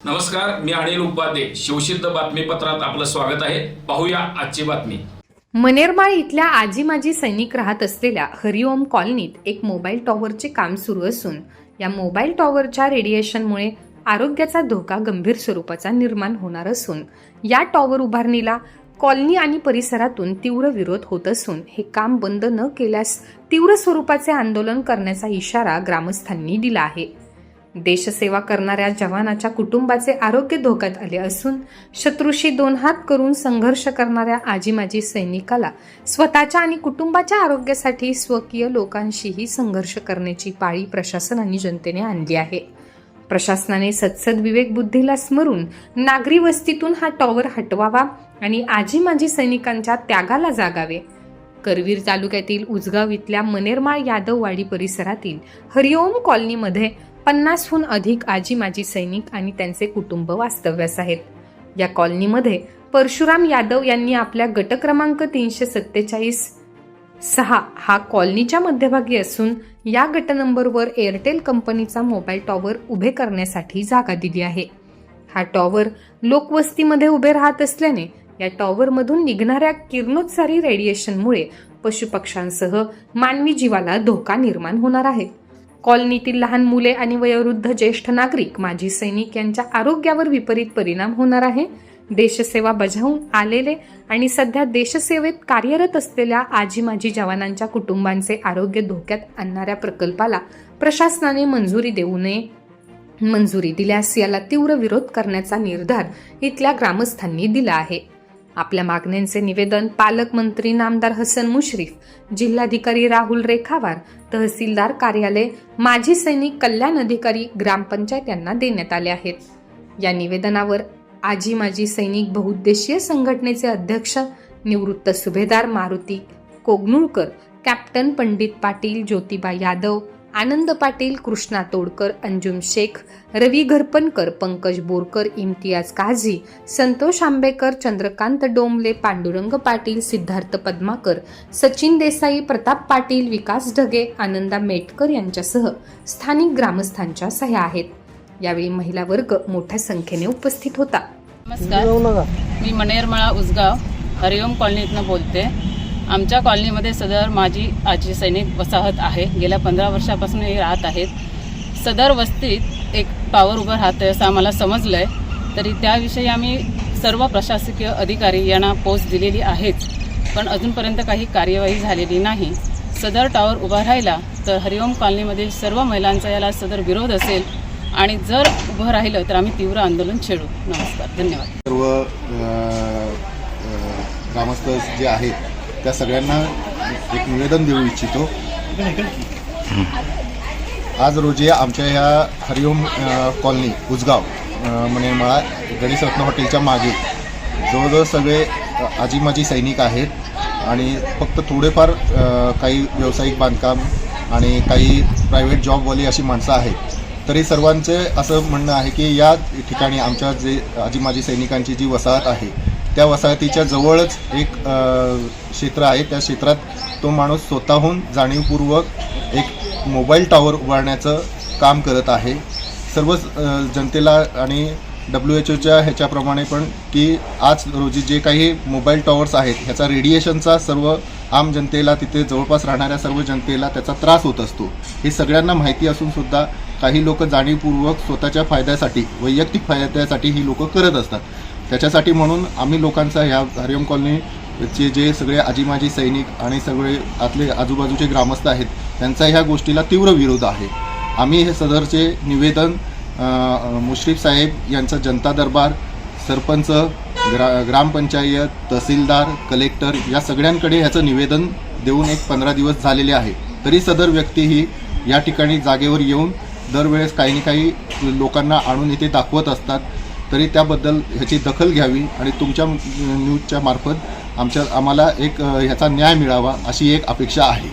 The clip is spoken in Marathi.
नमस्कार मी अनिल उपाध्ये. शिवसिद्ध बातमीपत्रात आपलं स्वागत आहे. पाहूया आजची बातमी. मनेरमाळ इथल्या आजी माजी सैनिक राहत असलेल्या हरिओम कॉलनीत एक मोबाईल टॉवरचे काम सुरू असून या मोबाईल टॉवरच्या रेडिएशनमुळे आरोग्याचा धोका गंभीर स्वरूपाचा निर्माण होणार असून या टॉवर उभारणीला कॉलनी आणि परिसरातून तीव्र विरोध होत असून हे काम बंद न केल्यास तीव्र स्वरूपाचे आंदोलन करण्याचा इशारा ग्रामस्थांनी दिला आहे. देशसेवा करणाऱ्या जवानाच्या कुटुंबाचे आरोग्य धोक्यात आले असून शत्रूशी दोन हात करून संघर्ष करणाऱ्या आजी माजी सैनिकाला स्वतःच्या आणि कुटुंबाच्या आरोग्यासाठी स्वकीय लोकांशीही संघर्ष करण्याची पाळी प्रशासन आणि जनतेने आणली आहे. प्रशासनाने सत्सद विवेक बुद्धीला स्मरून नागरी वस्तीतून हा टॉवर हटवावा आणि आजी माजी सैनिकांच्या त्यागाला जागावे. करवीर तालुक्यातील उजगाव इथल्या मनेरमाळ यादववाडी परिसरातील हरिओम कॉलनीमध्ये पन्नासहून अधिक आजी माजी सैनिक आणि त्यांचे कुटुंब वास्तव्यास आहेत. या कॉलनीमध्ये परशुराम यादव यांनी आपल्या गट क्रमांक तीनशे सत्तेचाळीस सहा हा कॉलनीच्या मध्यभागी असून या गट नंबरवर एअरटेल कंपनीचा मोबाईल टॉवर उभे करण्यासाठी जागा दिली आहे. हा टॉवर लोकवस्तीमध्ये उभे राहत असल्याने या टॉवरमधून निघणाऱ्या किरणोत्सारी रेडिएशनमुळे पशुपक्ष्यांसह मानवी जीवाला धोका निर्माण होणार आहे. कॉलनीतील लहान मुले आणि वयोवृद्ध ज्येष्ठ नागरिक माजी सैनिक यांच्या आरोग्यावर विपरीत परिणाम होणार आहे. देशसेवा बजावून आलेले आणि सध्या देशसेवेत कार्यरत असलेल्या आजी माजी जवानांच्या कुटुंबांचे आरोग्य धोक्यात आणणाऱ्या प्रकल्पाला प्रशासनाने मंजुरी देऊ नये मंजुरी दिल्यास याला तीव्र विरोध करण्याचा निर्धार इथल्या ग्रामस्थांनी दिला आहे. आपल्या मागण्यांचे निवेदन पालकमंत्री नामदार हसन मुश्रीफ जिल्हाधिकारी राहुल रेखावार तहसीलदार कार्यालय माजी सैनिक कल्याण अधिकारी ग्रामपंचायत यांना देण्यात आले आहेत. या निवेदनावर आजी माजी सैनिक बहुउद्देशीय संघटनेचे अध्यक्ष निवृत्त सुभेदार मारुती कोगनुळकर कॅप्टन पंडित पाटील ज्योतिबा यादव आनंद पाटील कृष्णा तोडकर अंजुम शेख रवी घरपणकर पंकज बोरकर इम्तियाज काझी संतोष आंबेकर चंद्रकांत डोंबले पांडुरंग पाटील सिद्धार्थ पद्माकर सचिन देसाई प्रताप पाटील विकास ढगे आनंदा मेटकर यांच्यासह स्थानिक ग्रामस्थांच्या सह्या आहेत. यावेळी महिला वर्ग मोठ्या संख्येने उपस्थित होता. नमस्कार. मी मनेरमळा उजगाव हरिओम कॉलनीतनं बोलते. आमच्या कॉलनीमध्ये सदर माजी आजी सैनिक वसाहत आहे. गेल्या पंधरा वर्षापासून हे राहत आहेत. सदर वस्तीत एक टॉवर उभं राहतं असं आम्हाला समजलं आहे तरी त्याविषयी आम्ही सर्व प्रशासकीय अधिकारी यांना पोच दिलेली आहेच पण अजूनपर्यंत काही कार्यवाही झालेली नाही. सदर टॉवर उभा राहिला तर हरिओम कॉलनीमधील सर्व महिलांचा याला सदर विरोध असेल आणि जर उभं राहिलं तर आम्ही तीव्र आंदोलन छेडू. नमस्कार. धन्यवाद. सर्व ग्रामस्थ जे आहेत त्या सगळ्यांना एक निवेदन देऊ इच्छितो. आज रोजी आमच्या ह्या हरिओम कॉलनी उजगाव मला गणेश रत्न हॉटेलच्या मागे जवळजवळ सगळे आजी माजी सैनिक आहेत आणि फक्त थोडेफार काही व्यावसायिक बांधकाम आणि काही प्रायव्हेट जॉबवाली अशी माणसं आहेत. तरी सर्वांचे असं म्हणणं आहे की या ठिकाणी आमच्या जे आजी माजी सैनिकांची जी वसाहत आहे त्या वसाहतीच्या जवळच एक क्षेत्र आहे. त्या क्षेत्रात तो माणूस स्वतःहून जाणीवपूर्वक एक मोबाईल टॉवर उभारण्याचं काम करत आहे. सर्व जनतेला आणि डब्ल्यू एच ओच्या ह्याच्याप्रमाणे पण की आज रोजी जे काही मोबाईल टॉवर्स आहेत ह्याचा रेडिएशनचा सर्व आम जनतेला तिथे जवळपास राहणाऱ्या सर्व जनतेला त्याचा त्रास होत असतो. हे सगळ्यांना माहिती असून सुद्धा काही लोक जाणीवपूर्वक स्वतःच्या फायद्यासाठी वैयक्तिक फायद्यासाठी ही लोक करत असतात. त्याच्यासाठी म्हणून आम्ही लोकांचा ह्या हरिओम कॉलनीचे जे सगळे आजीमाजी सैनिक आणि सगळे आतले आजूबाजूचे ग्रामस्थ आहेत त्यांचा ह्या गोष्टीला तीव्र विरोध आहे. आम्ही हे सदरचे निवेदन मुश्रीफ साहेब यांचा जनता दरबार सरपंच ग्रा ग्रामपंचायत तहसीलदार कलेक्टर या सगळ्यांकडे ह्याचं निवेदन देऊन एक पंधरा दिवस झालेले आहे. तरी सदर व्यक्ती ही या ठिकाणी जागेवर येऊन दरवेळेस काही ना काही लोकांना आणून इथे दाखवत असतात. तरी त्याबद्दल ह्याची दखल घ्यावी आणि तुमच्या न्यूजच्या मार्फत आमच्या आम्हाला एक ह्याचा न्याय मिळावा अशी एक अपेक्षा आहे.